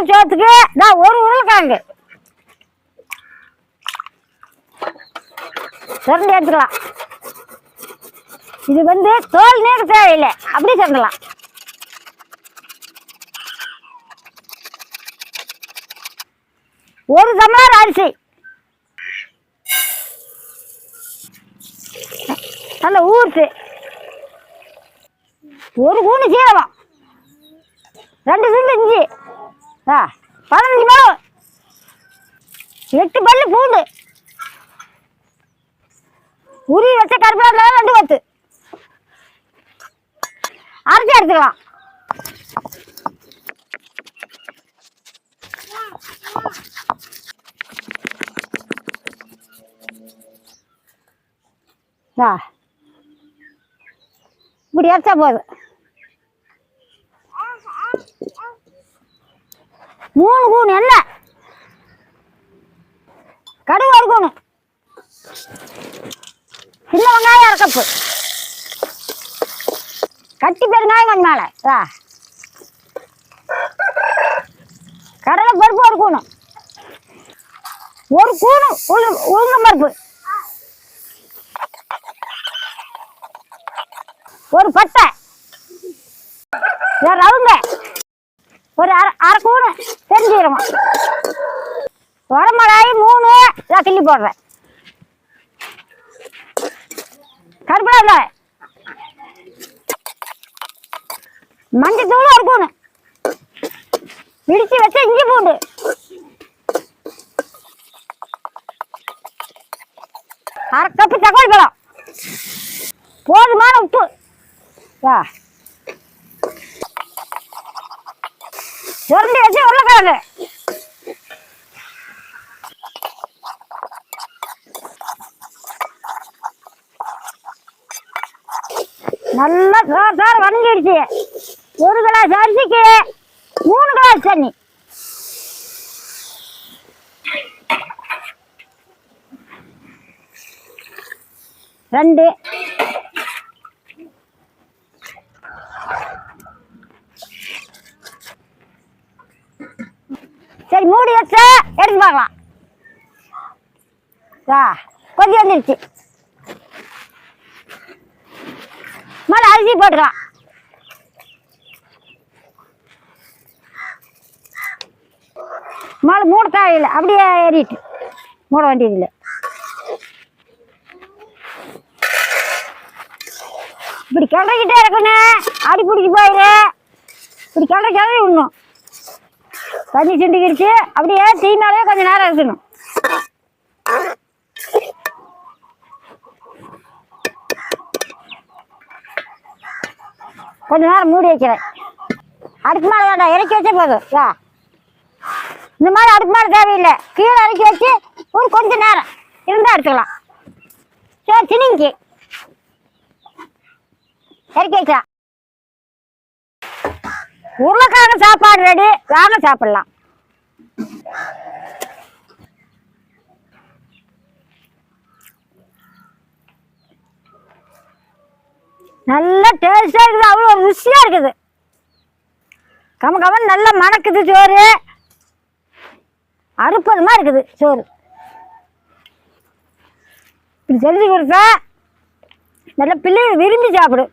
உருளைக்கிழங்கு சோத்துக்கு நான் ஒரு உருளைக்கிழங்கு. சுரண்டி எடுத்துக்கலாம். இது வந்து தோல் நீர் தேவையில்லை. அப்படி சுரண்டலாம் ஒரு டம்ளர் அரிசி. நல்ல ஊறுச்சு. ஒரு கூணு சீரகம். ரெண்டு துண்டு இஞ்சி. ஆ பதினஞ்சு மிளகு எட்டு பல்லு பூண்டு. உருவி வச்ச கருப்பில் ரெண்டு பத்து. அரைச்சி எடுத்துக்கலாம். ஆ இப்படி அரைச்சா போதும். மூணு கூணு என்ன? கடுகு ஒரு கூணு சின்ன வெங்காயம் அரை கப்பு கட்டி பெருங்காயம் கொஞ்சம் மேலே. ஆ கடலை பருப்பு ஒரு கூணு ஒரு கூணு உளு உளுந்தம் பருப்பு. ஒரு பட்டை. ஒரு ரவுங்க. ஒரு அரை அரை கூணு தெரிஞ்சிடமா வரமிளகாய் மூணு இதான் கிள்ளி போடுறேன். கருப்பில மஞ்சள் தூள் ஒரு பூணு இடிச்சு வச்ச இஞ்சி பூண்டு. அரை கப்பு தக்காளி பழம். போதுமான உப்பு. வா சுரண்டி வச்சு உருளைக்கிழங்கு. நல்லா சார் சார் வணங்கிடுச்சு. ஒரு கிளாஸ் அரிசிக்கு மூணு கிளாஸ் தண்ணி. ரெண்டு. சரி மூடி வச்சா எடுத்து பார்க்கலாம். ஆ கொஞ்சம் வந்துருச்சு. மேலே அரிசி போட்டுக்கலாம் மேலே மூட தேவையில்லை. அப்படியே ஏறிட்டு மூட வேண்டியதில்லை. இப்படி கிளறிக்கிட்டே இருக்கணும். அடி பிடிச்சி போயிரு. இப்படி கிளறி கிளறி விடணும். தண்ணி சிண்டிக்கிடுச்சு. அப்படியே தீ மேலே கொஞ்சம் நேரம் இருக்கணும். கொஞ்ச நேரம் மூடி வைக்கிறேன். அடுக்கு மேலே வேண்டாம் இறக்கி வச்சே போதும். வா. இந்த மாதிரி அடுப்பு மேலே தேவையில்லை. கீழே இறக்கி வச்சு ஒரு கொஞ்ச நேரம் இருந்தால் எடுத்துக்கலாம். சரி திணிங்கி இறக்கி வைக்கலாம். உருளைக்கிழங்கு சாப்பாடு ரெடி. வாங்க சாப்பிடலாம். நல்லா டேஸ்ட்டாக இருக்குது. அவ்வளோ ருசியாக இருக்குது. கம கமன் நல்லா மணக்குது சோறு. அறுப்பதுமாக இருக்குது சோறு. இப்படி செஞ்சு கொடுத்தா நல்ல பிள்ளைங்க விரும்பி சாப்பிடும்.